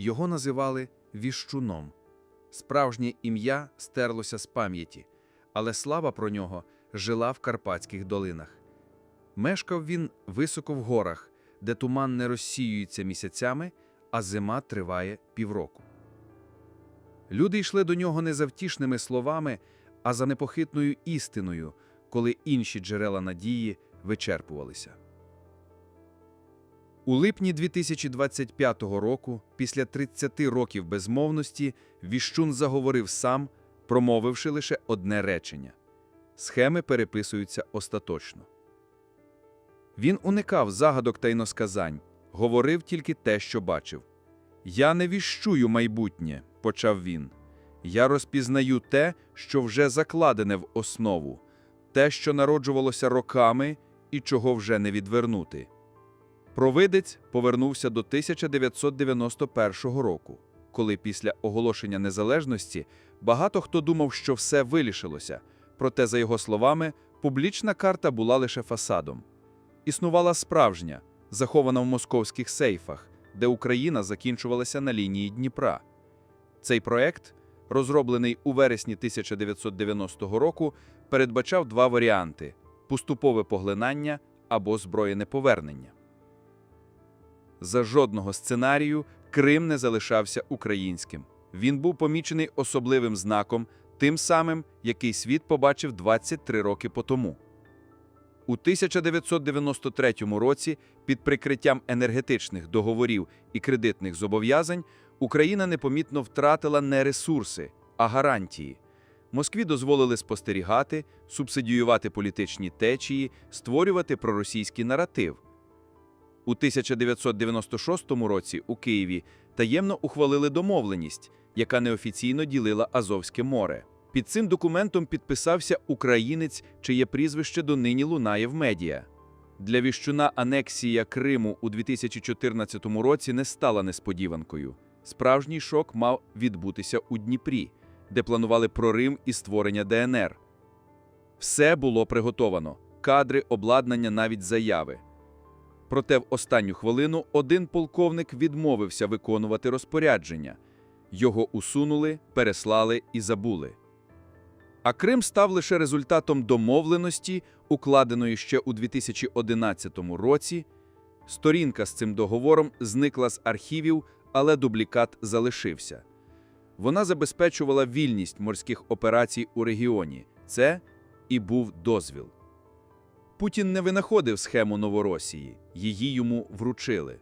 Його називали Віщуном. Справжнє ім'я стерлося з пам'яті, але слава про нього жила в Карпатських долинах. Мешкав він високо в горах, де туман не розсіюється місяцями, а зима триває півроку. Люди йшли до нього не за втішними словами, а за непохитною істиною, коли інші джерела надії вичерпувалися. У липні 2025 року, після 30 років безмовності, Віщун заговорив сам, промовивши лише одне речення. Схеми переписуються остаточно. Він уникав загадок та іносказань, говорив тільки те, що бачив. Я не віщую майбутнє, почав він. Я розпізнаю те, що вже закладене в основу, те, що народжувалося роками і чого вже не відвернути. Провидець повернувся до 1991 року, коли після оголошення незалежності багато хто думав, що все вирішилося, проте, за його словами, публічна карта була лише фасадом. Існувала справжня, захована в московських сейфах, де Україна закінчувалася на лінії Дніпра. Цей проект, розроблений у вересні 1990 року, передбачав два варіанти: поступове поглинання або зброєне повернення. За жодного сценарію Крим не залишався українським. Він був помічений особливим знаком, тим самим, який світ побачив 23 роки по тому. У 1993 році, під прикриттям енергетичних договорів і кредитних зобов'язань, Україна непомітно втратила не ресурси, а гарантії. Москві дозволили спостерігати, субсидіювати політичні течії, створювати проросійський наратив. У 1996 році у Києві таємно ухвалили домовленість, яка неофіційно ділила Азовське море. Під цим документом підписався українець, чиє прізвище донині лунає в медіа. Для віщуна анексія Криму у 2014 році не стала несподіванкою. Справжній шок мав відбутися у Дніпрі, де планували прорим і створення ДНР. Все було приготовано: кадри, обладнання, навіть заяви. Проте в останню хвилину один полковник відмовився виконувати розпорядження. Його усунули, переслали і забули. А Крим став лише результатом домовленості, укладеної ще у 2011 році. Сторінка з цим договором зникла з архівів, але дублікат залишився. Вона забезпечувала вільність морських операцій у регіоні. Це і був дозвіл. Путін не винаходив схему Новоросії, її йому вручили.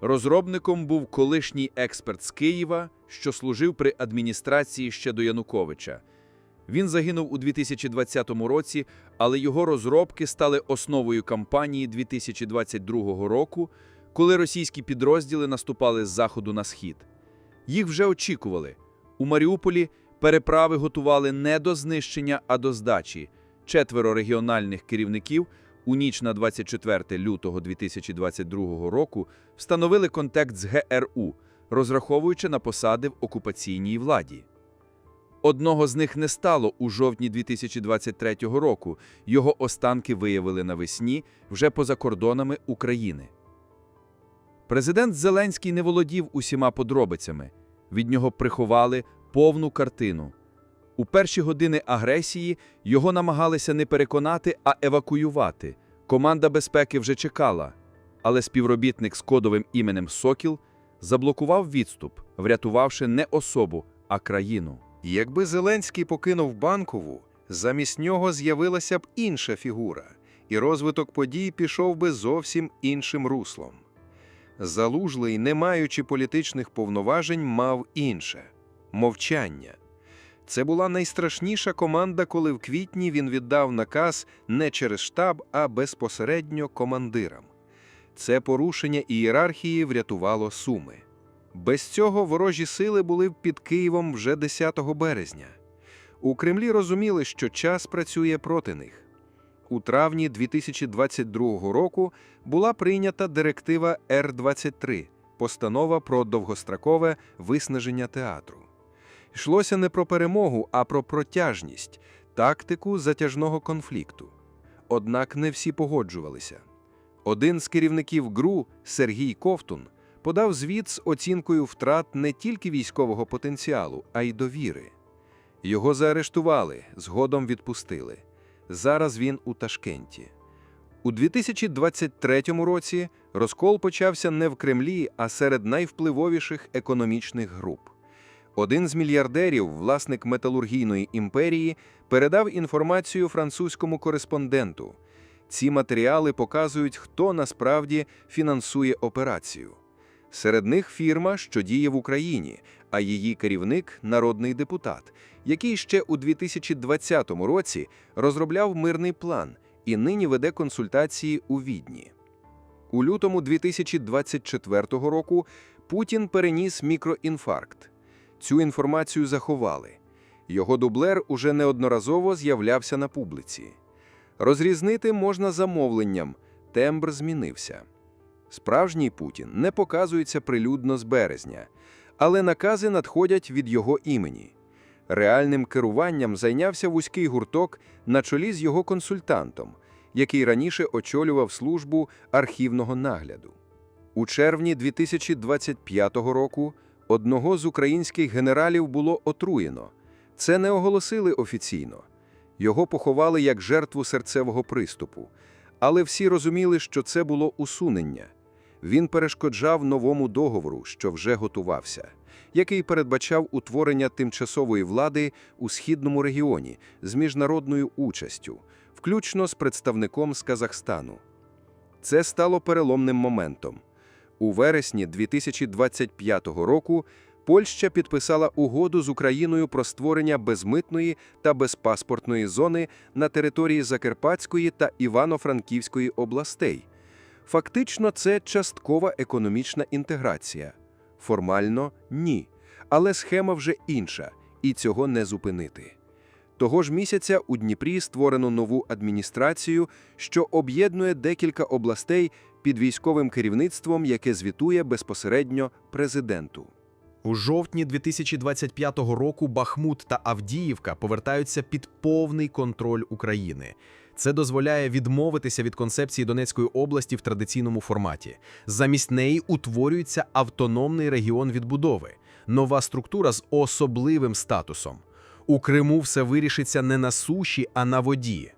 Розробником був колишній експерт з Києва, що служив при адміністрації ще до Януковича. Він загинув у 2020 році, але його розробки стали основою кампанії 2022 року, коли російські підрозділи наступали з заходу на схід. Їх вже очікували. У Маріуполі переправи готували не до знищення, а до здачі. Четверо регіональних керівників у ніч на 24 лютого 2022 року встановили контакт з ГРУ, розраховуючи на посади в окупаційній владі. Одного з них не стало у жовтні 2023 року. Його останки виявили навесні вже поза кордонами України. Президент Зеленський не володів усіма подробицями. Від нього приховали повну картину. У перші години агресії його намагалися не переконати, а евакуювати. Команда безпеки вже чекала, але співробітник з кодовим іменем Сокіл заблокував відступ, врятувавши не особу, а країну. Якби Зеленський покинув банкову, замість нього з'явилася б інша фігура, і розвиток подій пішов би зовсім іншим руслом. Залужлий, не маючи політичних повноважень, мав інше мовчання. Це була найстрашніша команда, коли в квітні він віддав наказ не через штаб, а безпосередньо командирам. Це порушення ієрархії врятувало Суми. Без цього ворожі сили були під Києвом вже 10 березня. У Кремлі розуміли, що час працює проти них. У травні 2022 року була прийнята директива Р-23 постанова про довгострокове виснаження театру. Йшлося не про перемогу, а про протяжність, тактику затяжного конфлікту. Однак не всі погоджувалися. Один з керівників ГРУ, Сергій Ковтун, подав звіт з оцінкою втрат не тільки військового потенціалу, а й довіри. Його заарештували, згодом відпустили. Зараз він у Ташкенті. У 2023 році розкол почався не в Кремлі, а серед найвпливовіших економічних груп. Один з мільярдерів, власник металургійної імперії, передав інформацію французькому кореспонденту. Ці матеріали показують, хто насправді фінансує операцію. Серед них фірма, що діє в Україні, а її керівник народний депутат, який ще у 2020 році розробляв мирний план і нині веде консультації у Відні. У лютому 2024 року Путін переніс мікроінфаркт. Цю інформацію заховали. Його дублер уже неодноразово з'являвся на публіці. Розрізнити можна замовленням, тембр змінився. Справжній Путін не показується прилюдно з березня, але накази надходять від його імені. Реальним керуванням зайнявся вузький гурток на чолі з його консультантом, який раніше очолював службу архівного нагляду. У червні 2025 року одного з українських генералів було отруєно. Це не оголосили офіційно. Його поховали як жертву серцевого приступу. Але всі розуміли, що це було усунення. Він перешкоджав новому договору, що вже готувався, який передбачав утворення тимчасової влади у східному регіоні з міжнародною участю, включно з представником з Казахстану. Це стало переломним моментом. У вересні 2025 року Польща підписала угоду з Україною про створення безмитної та безпаспортної зони на території Закарпатської та Івано-Франківської областей. Фактично, це часткова економічна інтеграція. Формально – ні. Але схема вже інша, і цього не зупинити. Того ж місяця у Дніпрі створено нову адміністрацію, що об'єднує декілька областей під військовим керівництвом, яке звітує безпосередньо президенту. У жовтні 2025 року Бахмут та Авдіївка повертаються під повний контроль України. Це дозволяє відмовитися від концепції Донецької області в традиційному форматі. Замість неї утворюється автономний регіон відбудови, нова структура з особливим статусом. У Криму все вирішиться не на суші, а на воді.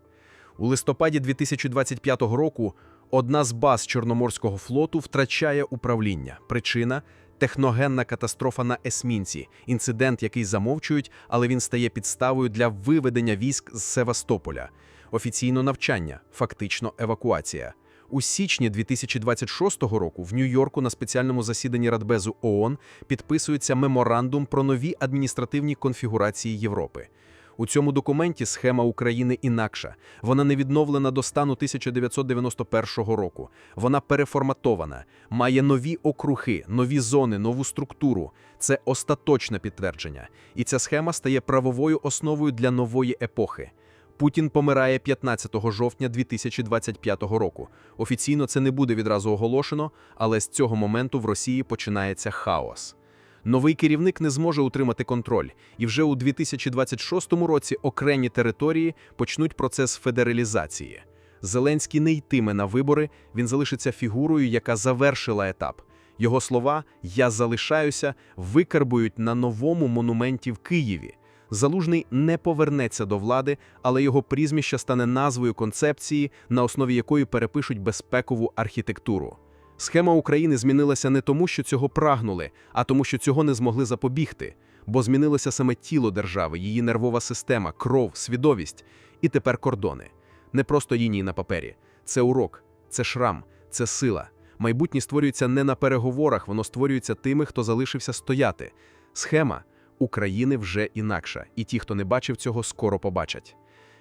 У листопаді 2025 року одна з баз Чорноморського флоту втрачає управління. Причина техногенна катастрофа на есмінці, інцидент, який замовчують, але він стає підставою для виведення військ з Севастополя. Офіційно навчання, фактично евакуація. У січні 2026 року в Нью-Йорку на спеціальному засіданні Радбезу ООН підписується меморандум про нові адміністративні конфігурації Європи. У цьому документі схема України інакша. Вона не відновлена до стану 1991 року. Вона переформатована, має нові округи, нові зони, нову структуру. Це остаточне підтвердження. І ця схема стає правовою основою для нової епохи. Путін помирає 15 жовтня 2025 року. Офіційно це не буде відразу оголошено, але з цього моменту в Росії починається хаос. Новий керівник не зможе утримати контроль, і вже у 2026 році окремі території почнуть процес федералізації. Зеленський не йтиме на вибори, він залишиться фігурою, яка завершила етап. Його слова Я залишаюся викарбують на новому монументі в Києві. Залужний не повернеться до влади, але його прізвище стане назвою концепції, на основі якої перепишуть безпекову архітектуру. Схема України змінилася не тому, що цього прагнули, а тому, що цього не змогли запобігти, бо змінилося саме тіло держави, її нервова система, кров, свідомість і тепер кордони. Не просто лінії на папері. Це урок, це шрам, це сила. Майбутнє створюється не на переговорах, воно створюється тими, хто залишився стояти. Схема України вже інакша, і ті, хто не бачив цього, скоро побачать.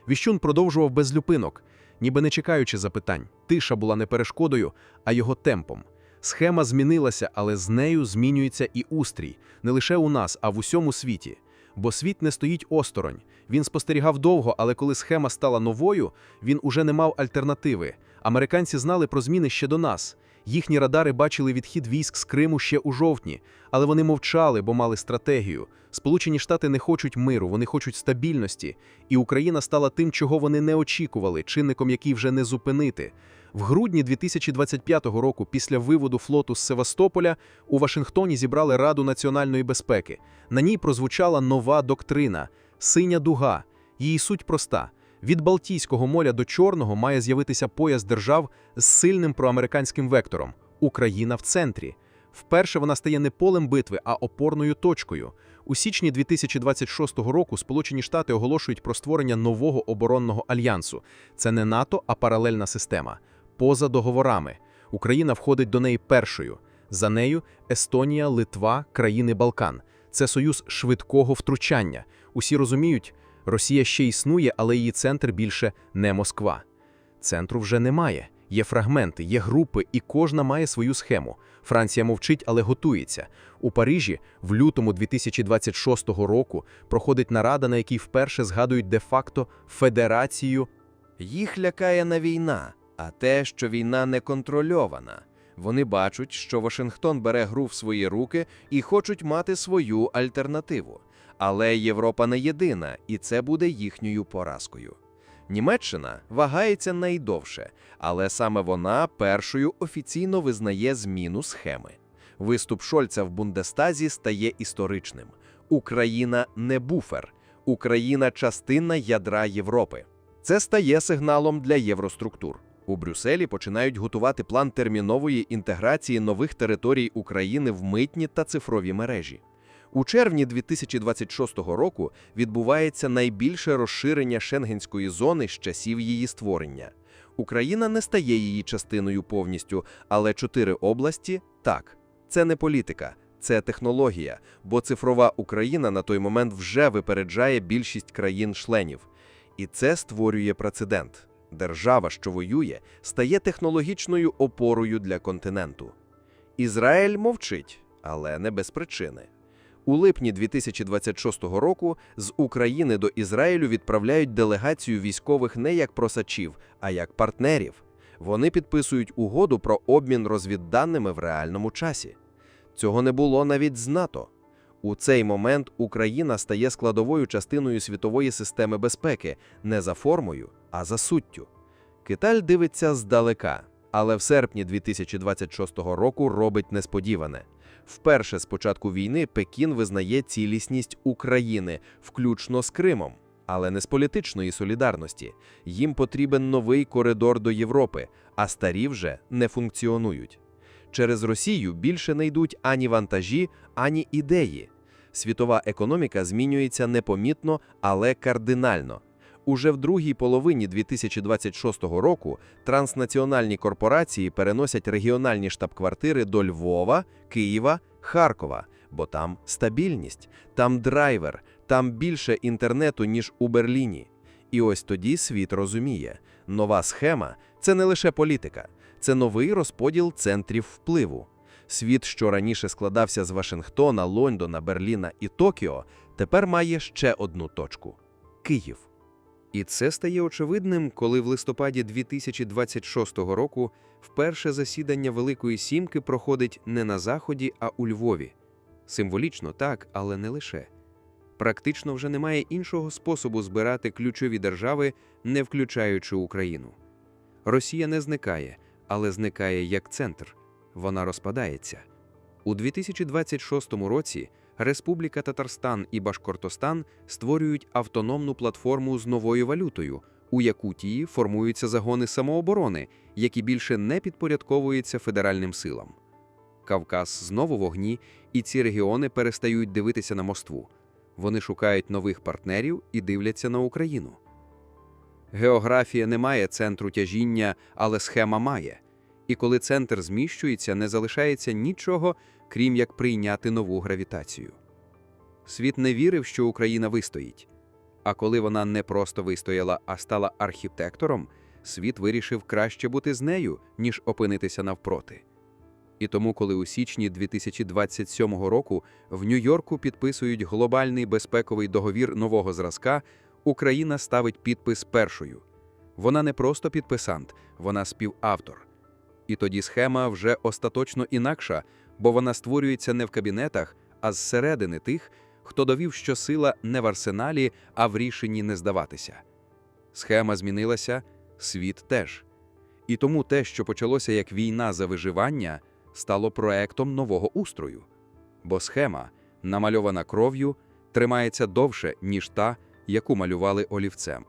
Віщун продовжував без люпинок, ніби не чекаючи запитань. Тиша була не перешкодою, а його темпом. Схема змінилася, але з нею змінюється і устрій, не лише у нас, а в усьому світі. Бо світ не стоїть осторонь. Він спостерігав довго, але коли схема стала новою, він уже не мав альтернативи. Американці знали про зміни ще до нас. Їхні радари бачили відхід військ з Криму ще у жовтні, але вони мовчали, бо мали стратегію. Сполучені Штати не хочуть миру, вони хочуть стабільності, і Україна стала тим, чого вони не очікували, чинником, який вже не зупинити. В грудні 2025 року, після виводу флоту з Севастополя, у Вашингтоні зібрали Раду національної безпеки. На ній прозвучала нова доктрина синя дуга. Її суть проста: від Балтійського моря до Чорного має з'явитися пояс держав з сильним проамериканським вектором Україна в центрі. Вперше вона стає не полем битви, а опорною точкою. У січні 2026 року Сполучені Штати оголошують про створення нового оборонного альянсу. Це не НАТО, а паралельна система. Поза договорами. Україна входить до неї першою. За нею Естонія, Литва, країни Балкан. Це союз швидкого втручання. Усі розуміють, Росія ще існує, але її центр більше не Москва. Центру вже немає. Є фрагменти, є групи, і кожна має свою схему. Франція мовчить, але готується. У Парижі в лютому 2026 року проходить нарада, на якій вперше згадують де-факто федерацію. Їх лякає не війна, а те, що війна не контрольована. Вони бачать, що Вашингтон бере гру в свої руки і хочуть мати свою альтернативу. Але Європа не єдина, і це буде їхньою поразкою. Німеччина вагається найдовше, але саме вона першою офіційно визнає зміну схеми. Виступ Шольца в Бундестазі стає історичним. Україна не буфер, Україна частина ядра Європи. Це стає сигналом для євроструктур. У Брюсселі починають готувати план термінової інтеграції нових територій України в митні та цифрові мережі. У червні 2026 року відбувається найбільше розширення шенгенської зони з часів її створення. Україна не стає її частиною повністю, але чотири області так. Це не політика, це технологія, бо цифрова Україна на той момент вже випереджає більшість країн-членів. І це створює прецедент. Держава, що воює, стає технологічною опорою для континенту. Ізраїль мовчить, але не без причини. У липні 2026 року з України до Ізраїлю відправляють делегацію військових не як просачів, а як партнерів. Вони підписують угоду про обмін розвідданими в реальному часі. Цього не було навіть з НАТО. У цей момент Україна стає складовою частиною світової системи безпеки не за формою, а за суттю. Китай дивиться здалека, але в серпні 2026 року робить несподіване. Вперше з початку війни Пекін визнає цілісність України, включно з Кримом, але не з політичної солідарності. Їм потрібен новий коридор до Європи, а старі вже не функціонують. Через Росію більше не йдуть ані вантажі, ані ідеї. Світова економіка змінюється непомітно, але кардинально. Уже в другій половині 2026 року транснаціональні корпорації переносять регіональні штаб-квартири до Львова, Києва, Харкова, бо там стабільність, там драйвер, там більше інтернету, ніж у Берліні. І ось тоді світ розуміє, нова схема це не лише політика, це новий розподіл центрів впливу. Світ, що раніше складався з Вашингтона, Лондона, Берліна і Токіо, тепер має ще одну точку Київ. І це стає очевидним, коли в листопаді 2026 року вперше засідання Великої Сімки проходить не на Заході, а у Львові. Символічно так, але не лише. Практично вже немає іншого способу збирати ключові держави, не включаючи Україну. Росія не зникає, але зникає як центр. Вона розпадається. У 2026 році Республіка Татарстан і Башкортостан створюють автономну платформу з новою валютою. У Якутії формуються загони самооборони, які більше не підпорядковуються федеральним силам. Кавказ знову в огні, і ці регіони перестають дивитися на Москву. Вони шукають нових партнерів і дивляться на Україну. Географія не має центру тяжіння, але схема має. І коли центр зміщується, не залишається нічого, крім як прийняти нову гравітацію. Світ не вірив, що Україна вистоїть. А коли вона не просто вистояла, а стала архітектором, світ вирішив краще бути з нею, ніж опинитися навпроти. І тому, коли у січні 2027 року в Нью-Йорку підписують глобальний безпековий договір нового зразка, Україна ставить підпис першою. Вона не просто підписант, вона співавтор. І тоді схема вже остаточно інакша, бо вона створюється не в кабінетах, а зсередини тих, хто довів, що сила не в арсеналі, а в рішенні не здаватися. Схема змінилася, світ теж. І тому те, що почалося як війна за виживання, стало проектом нового устрою. Бо схема, намальована кров'ю, тримається довше, ніж та, яку малювали олівцем.